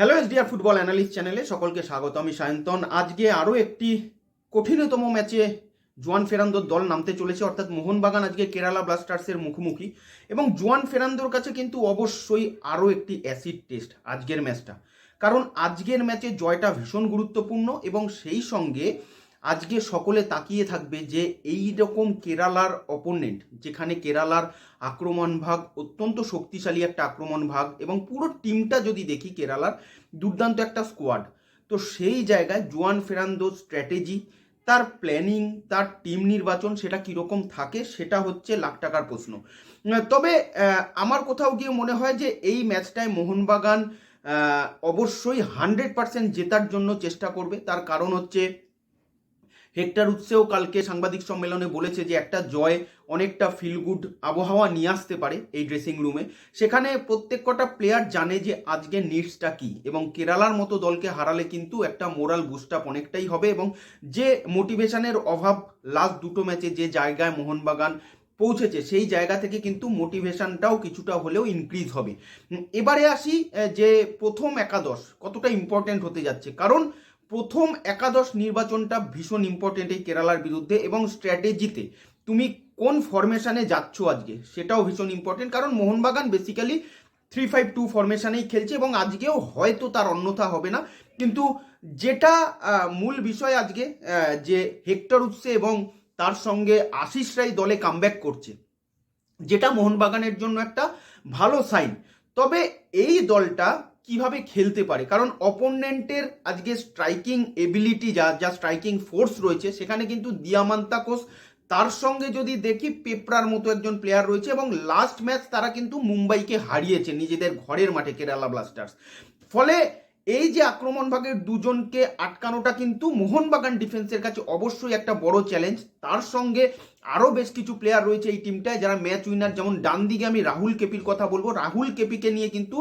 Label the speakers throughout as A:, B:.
A: Hello SDR football analyst চ্যানেলে সকলকে স্বাগত। আমি সায়ন্তন। আজকে আরও একটি কঠিনতম ম্যাচে জোয়ান ফেরান্দোর দল নামতে চলেছে, অর্থাৎ মোহনবাগান আজকে কেরালা ব্লাস্টার্সের মুখোমুখি। এবং জোয়ান ফেরান্দোর কাছে কিন্তু অবশ্যই আরও একটি অ্যাসিড টেস্ট আজকের ম্যাচটা। কারণ আজকের ম্যাচে জয়টা ভীষণ গুরুত্বপূর্ণ এবং সেই সঙ্গে আজকে সকলে তাকিয়ে থাকবে যে এই রকম কেরালার অপোনেন্ট যেখানে কেরালার আক্রমণ ভাগ অত্যন্ত শক্তিশালী একটা আক্রমণ ভাগ এবং পুরো টিমটা যদি দেখি কেরালার, দুর্দান্ত একটা স্কোয়াড তো সেই জায়গায় জোয়ান ফেরান্দো স্ট্র্যাটেজি তার প্ল্যানিং তার টিম নির্বাচন সেটা কীরকম থাকে সেটা হচ্ছে লাখ টাকার প্রশ্ন। তবে আমার কোথাও গিয়ে মনে হয় যে এই ম্যাচটায় মোহনবাগান অবশ্যই হান্ড্রেড পার্সেন্ট জেতার জন্য চেষ্টা করবে। তার কারণ হচ্ছে হেক্টর উৎসেও কালকে সাংবাদিক সম্মেলনে বলেছে যে একটা জয় অনেকটা ফিল গুড আবহাওয়া নিয়ে আসতে পারে এই ড্রেসিং রুমে সেখানে প্রত্যেক কটা প্লেয়ার জানে যে আজকে নিডসটা কি এবং কেরালার মতো দলকে হারালে কিন্তু একটা মোরাল বুস্ট আপ অনেকটাই হবে এবং যে মোটিভেশনের অভাব লাস্ট দুটো ম্যাচে যে জায়গায় মোহনবাগান পৌঁছেছে সেই জায়গা থেকে কিন্তু মোটিভেশনটাও কিছুটা হলেও ইনক্রিজ হবে। এবারে আসি যে প্রথম একাদশ কতটা ইম্পর্টেন্ট হতে যাচ্ছে। কারণ প্রথম একাদশ নির্বাচনটা ভীষণ ইম্পর্টেন্ট এই কেরালার বিরুদ্ধে এবং স্ট্র্যাটেজিতে তুমি কোন ফরমেশানে যাচ্ছ আজকে? সেটাও ভীষণ ইম্পর্টেন্ট কারণ Mohun Bagan basically three five two ফরমেশানেই খেলছে এবং আজকেও হয়তো তার অন্যথা হবে না। কিন্তু যেটা মূল বিষয় আজকে যে হেক্টর উৎসে এবং তার সঙ্গে আশিস রাই দলে কামব্যাক করছে, যেটা মোহনবাগানের জন্য একটা ভালো সাইন তবে এই দলটা কীভাবে খেলতে পারে? কারণ অপোনেন্টের আজকে স্ট্রাইকিং এবিলিটি যা যা স্ট্রাইকিং ফোর্স রয়েছে, সেখানে কিন্তু দিয়ামান্তা কোষ তার সঙ্গে যদি দেখি পেপরার মতো একজন প্লেয়ার রয়েছে এবং লাস্ট ম্যাচ তারা কিন্তু মুম্বাইকে হারিয়েছে নিজেদের ঘরের মাঠে কেরালা ব্লাস্টার্স ফলে এই যে আক্রমণ ভাগের দুজনকে আটকানোটা কিন্তু মোহনবাগান ডিফেন্সের কাছে অবশ্যই একটা বড় চ্যালেঞ্জ তার সঙ্গে আরও বেশ কিছু প্লেয়ার রয়েছে এই টিমটায় যারা ম্যাচ উইনার যেমন ডান দিকে আমি রাহুল কেপির কথা বলব। রাহুল কেপিকে নিয়ে কিন্তু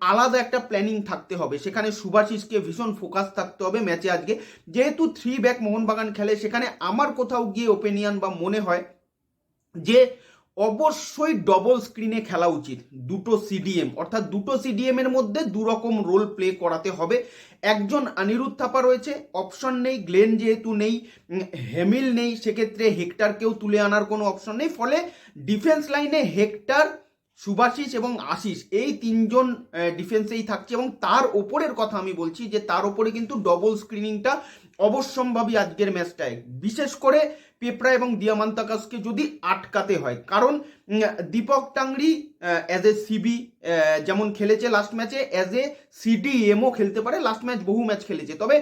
A: আলাদা একটা প্ল্যানিং থাকতে হবে। সেখানে সুভাশিসকে ভীষণ ফোকাস থাকতে হবে ম্যাচে আজকে। যেহেতু থ্রি ব্যাক মোহনবাগান খেলে, সেখানে আমার কোথাও গিয়ে ওপিনিয়ন বা মনে হয় যে অবশ্যই ডবল স্ক্রিনে খেলা উচিত, দুটো সিডিএম অর্থাৎ দুটো সিডিএম এর মধ্যে দু রকম রোল প্লে করাতে হবে। একজন অনিরুদ্ধ থাপা রয়েছে অপশন নেই গ্লেন যেহেতু নেই হেমিল নেই, সেক্ষেত্রে হেক্টারকেও তুলে আনার কোনো অপশন নেই, ফলে ডিফেন্স লাইনে হেক্টার সুভাশিস এবং আশিস, এই তিনজন ডিফেন্সেই থাকছে এবং তার ওপরের কথা আমি বলছি যে তার ওপরে কিন্তু ডবল স্ক্রিনিংটা অবশ্যম্ভাবী আজকের ম্যাচটায়। বিশেষ করে পেপরা এবং দিয়ামান্তাকাসকে যদি আটকাতে হয়। কারণ Deepak Tangri as a CB যেমন খেলেছে লাস্ট ম্যাচে অ্যাজ এ সিডিএমও খেলতে পারে। লাস্ট ম্যাচ বহু ম্যাচ খেলেছে। তবে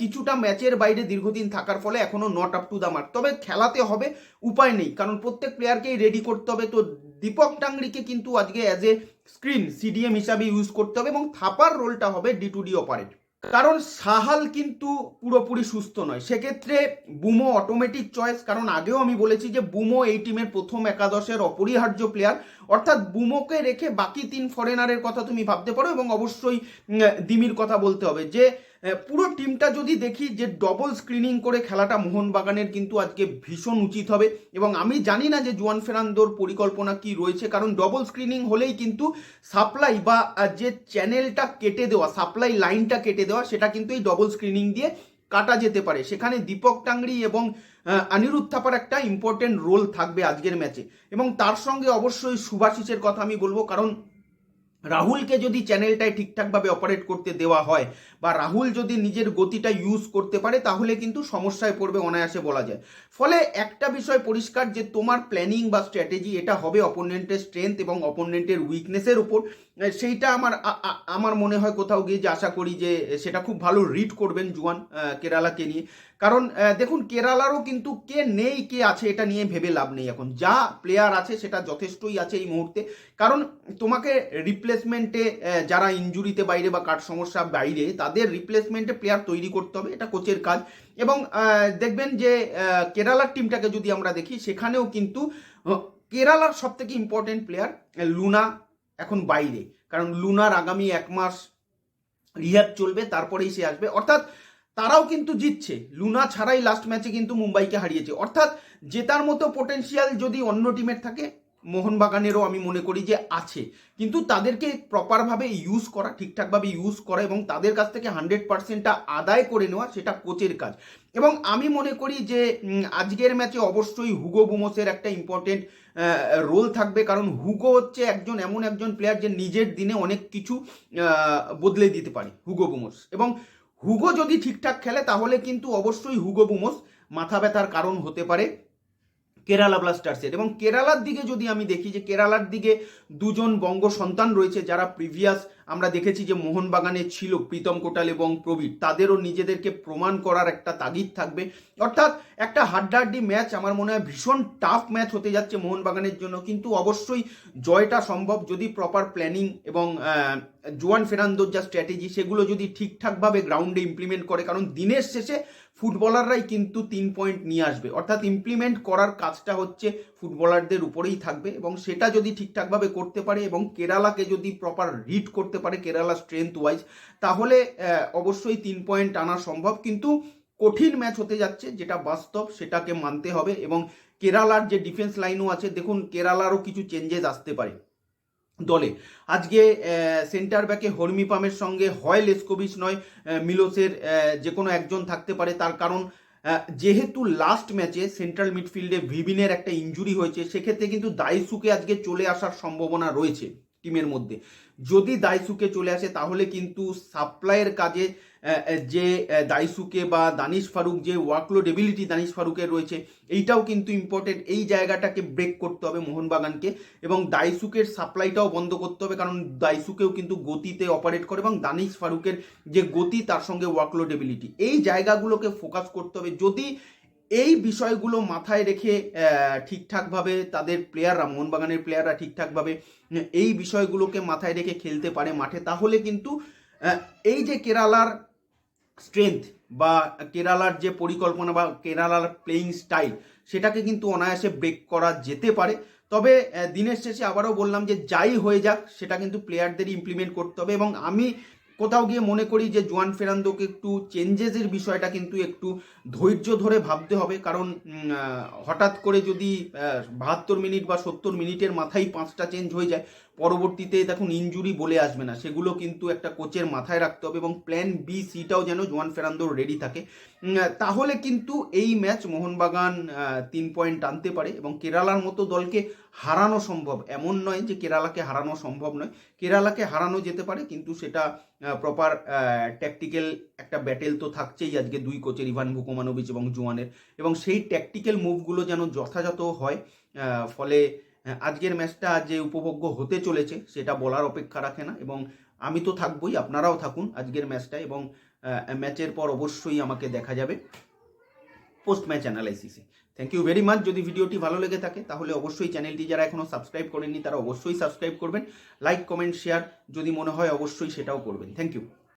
A: কিছুটা ম্যাচের বাইরে দীর্ঘদিন থাকার ফলে এখনও not up to the mark তবে খেলাতে হবে, উপায় নেই। কারণ প্রত্যেক প্লেয়ারকেই রেডি করতে হবে। তো দীপক টাংরিকে কিন্তু আজকে অ্যাজ এ স্ক্রিন সিডিএম হিসাবে ইউজ করতে হবে এবং থাপার রোলটা হবে ডি টু ডি অপারেট কারণ সাহাল কিন্তু পুরোপুরি সুস্থ নয়। সেক্ষেত্রে বুমো অটোমেটিক চয়েস কারণ আগেও আমি বলেছি যে বুমো এই টিমের প্রথম একাদশের অপরিহার্য প্লেয়ার অর্থাৎ বুমোকে রেখে বাকি তিন ফরেনারের কথা তুমি ভাবতে পারো এবং অবশ্যই দিমির কথা বলতে হবে যে পুরো টিমটা যদি দেখি যে ডবল স্ক্রিনিং করে খেলাটা মোহনবাগানের কিন্তু আজকে ভীষণ উচিত হবে। এবং আমি জানি না যে জুয়ান ফেরান্দোর পরিকল্পনা কি রয়েছে, কারণ ডবল স্ক্রিনিং হলেই কিন্তু সাপ্লাই বা যে চ্যানেলটা কেটে দেওয়া সাপ্লাই লাইনটা কেটে দেওয়া, সেটা কিন্তু এই ডবল স্ক্রিনিং দিয়ে কাটা যেতে পারে। সেখানে দীপক টাংরি এবং অনিরুদ্ধ থাপার একটা ইম্পর্টেন্ট রোল থাকবে আজকের ম্যাচে এবং তার সঙ্গে অবশ্যই সুভাশিসের কথা আমি বলব, কারণ রাহুলকে যদি চ্যানেলটায় ঠিকঠাকভাবে অপারেট করতে দেওয়া হয় বা রাহুল যদি নিজের গতিটা ইউজ করতে পারে, তাহলে কিন্তু সমস্যায় পড়বে অনায়াসে বলা যায়। ফলে একটা বিষয় পরিষ্কার যে তোমার প্ল্যানিং বা স্ট্র্যাটেজি এটা হবে অপোনেন্টের স্ট্রেংথ এবং অপোনেন্টের উইকনেসের উপর। সেইটা আমার আমার মনে হয় কোথাও গিয়ে যে আশা করি যে সেটা খুব ভালো রিড করবেন জুয়ান কেরালাকে নিয়ে। কারণ দেখুন, কেরালারও কিন্তু কে নেই, কে আছে, এটা নিয়ে ভেবে লাভ নেই এখন। যা প্লেয়ার আছে, সেটা যথেষ্টই আছে এই মুহূর্তে। কারণ, তোমাকে রিপ্লেসমেন্টে যারা ইঞ্জুরিতে বাইরে বা কাঠ সমস্যা বাইরে, তাদের রিপ্লেসমেন্টে প্লেয়ার তৈরি করতে হবে, এটা কোচের কাজ। এবং দেখবেন যে কেরালার টিমটাকে যদি আমরা দেখি, সেখানেও কিন্তু কেরালার সব থেকে ইম্পর্টেন্ট প্লেয়ার লুনা এখন বাইরে। কারণ লুনার আগামী এক মাস রিহ্যাব চলবে, তারপরেই সে আসবে। অর্থাৎ তারাও কিন্তু জিতছে। লুনা ছাড়াই লাস্ট ম্যাচে কিন্তু মুম্বাইকে হারিয়েছে। অর্থাৎ জেতার মতো পোটেন্সিয়াল যদি অন্য টিমের থাকে মোহনবাগানেরও আমি মনে করি যে আছে। কিন্তু তাদেরকে প্রপারভাবে ইউজ করা, ঠিকঠাকভাবে ইউজ করা এবং তাদের কাছ থেকে হান্ড্রেড পার্সেন্টটা আদায় করে নেওয়া সেটা কোচের কাজ। এবং আমি মনে করি যে আজকের ম্যাচে অবশ্যই হুগো বুমোসের একটা ইম্পর্টেন্ট রোল থাকবে। কারণ হুগো হচ্ছে একজন, এমন একজন প্লেয়ার যে নিজের দিনে অনেক কিছু বদলে দিতে পারে হুগো বুমোস এবং হুগো যদি ঠিকঠাক খেলে তাহলে কিন্তু অবশ্যই হুগো বুমোস মাথা ব্যথার কারণ হতে পারে। কেরালা ব্লাস্টার্সের এবং কেরালার দিকে যদি আমি দেখি যে কেরালার দিকে দুজন বঙ্গ সন্তান রয়েছে যারা প্রিভিয়াস আমরা দেখেছি যে মোহনবাগানে ছিল প্রীতম কোটাল এবং প্রবীর। তাদেরও নিজেদেরকে প্রমাণ করার একটা তাগিদ থাকবে। অর্থাৎ একটা হাড্ডাহাড্ডি ম্যাচ আমার মনে হয় ভীষণ টাফ ম্যাচ হতে যাচ্ছে মোহনবাগানের জন্য। কিন্তু অবশ্যই জয়টা সম্ভব যদি প্রপার প্ল্যানিং এবং জোয়ান ফেরান্দোর যা স্ট্র্যাটেজি সেগুলো যদি ঠিকঠাকভাবে গ্রাউন্ডে ইমপ্লিমেন্ট করে। কারণ দিনের শেষে ফুটবলাররাই কিন্তু তিন পয়েন্ট নিয়ে আসবে। অর্থাৎ ইমপ্লিমেন্ট করার কাজটা হচ্ছে ফুটবলারদের উপরেই থাকবে এবং সেটা যদি ঠিকঠাকভাবে করতে পারে এবং কেরালাকে যদি প্রপার রিড করতে পারে, কেরালা স্ট্রেংথ ওয়াইজ তাহলে অবশ্যই তিন পয়েন্ট আনা সম্ভব। কিন্তু কঠিন ম্যাচ হতে যাচ্ছে, যেটা বাস্তব সেটাকে মানতে হবে এবং কেরালার যে ডিফেন্স লাইনও আছে, দেখুন, কেরালারও কিছু চেঞ্জেস আসতে পারে। দলে। আজকে সেন্টার ব্যাকে হর্মিপামের সঙ্গে হয় লেসকোভিচ নয় মিলোসের যে কোনো একজন থাকতে পারে। তার কারণ যেহেতু লাস্ট ম্যাচে সেন্ট্রাল মিডফিল্ডে ভিবিনের একটা ইঞ্জুরি হয়েছে, সেক্ষেত্রে কিন্তু দাইসুকে আজকে চলে আসার সম্ভাবনা রয়েছে। টিমের মধ্যে। যদি দাইসুকে চলে আসে, তাহলে কিন্তু সাপ্লাইয়ের কাজে যে দাইসুকে বা দানিশ ফারুক যে ওয়ার্কলোড এবিলিটি দানিশ ফারুকের রয়েছে, এইটাও কিন্তু ইম্পর্টেন্ট এই জায়গাটাকে ব্রেক করতে হবে মোহনবাগানকে এবং দাইসুকের সাপ্লাইটাও বন্ধ করতে হবে, কারণ দাইসুকেও কিন্তু গতিতে অপারেট করে এবং দানিশ ফারুকের যে গতি, তার সঙ্গে ওয়ার্কলোড এবিলিটি এই জায়গাগুলোকে ফোকাস করতে হবে। যদি এই বিষয়গুলো মাথায় রেখে ঠিকঠাকভাবে তাদের প্লেয়াররা মোহনবাগানের প্লেয়াররা ঠিকঠাকভাবে এই বিষয়গুলোকে মাথায় রেখে খেলতে পারে মাঠে। তাহলে কিন্তু এই যে কেরালার স্ট্রেংথ বা কেরালার যে পরিকল্পনা বা কেরালার প্লেয়িং স্টাইল সেটাকে কিন্তু অনায়াসে ব্রেক করা যেতে পারে। তবে দিনের শেষে আবারও বললাম যে যাই হয়ে যাক, সেটা কিন্তু প্লেয়ারদেরই ইমপ্লিমেন্ট করতে হবে এবং আমি কোথাও গিয়ে মনে করি যে জোয়ান ফেরান্দোকে একটু চেঞ্জেসের বিষয়টা কিন্তু একটু ধৈর্য ধরে ভাবতে হবে। কারণ হঠাৎ করে যদি বাহাত্তর মিনিট বা সত্তর মিনিটের মাথায় পাঁচটা চেঞ্জ হয়ে যায় পরবর্তীতে দেখুন ইনজুরি বলে আসবে না। সেগুলো কিন্তু একটা কোচের মাথায় রাখতে হবে এবং প্ল্যান বি সিটাও যেন জোয়ান ফেরান্দোর রেডি থাকে। তাহলে কিন্তু এই ম্যাচ মোহনবাগান তিন পয়েন্ট আনতে পারে এবং কেরালার মতো দলকে হারানো সম্ভব। এমন নয় যে কেরালাকে হারানো সম্ভব নয়। কেরালাকে হারানো যেতে পারে, কিন্তু সেটা প্রপার ট্যাকটিক্যাল একটা ব্যাটেল তো থাকছেই আজকে দুই কোচের ইভান ভুকোমানোভিচ এবং জোয়ানের। এবং সেই ট্যাকটিক্যাল মুভগুলো যেন যথাযথ হয় ফলে আজকের ম্যাচটা যে উপভোগ্য হতে চলেছে, সেটা বলার অপেক্ষা রাখে না এবং আমি তো থাকবই, আপনারাও থাকুন আজকের ম্যাচটা এবং ম্যাচের পর অবশ্যই আমাকে দেখা যাবে পোস্ট ম্যাচ অ্যানালাইসিসে থ্যাংক ইউ ভেরি মাচ যদি ভিডিওটি ভালো লেগে থাকে, তাহলে অবশ্যই চ্যানেলটি যারা এখনও সাবস্ক্রাইব করেননি, তারা অবশ্যই সাবস্ক্রাইব করবেন। লাইক কমেন্ট শেয়ার যদি মনে হয়, অবশ্যই সেটাও করবেন। Thank you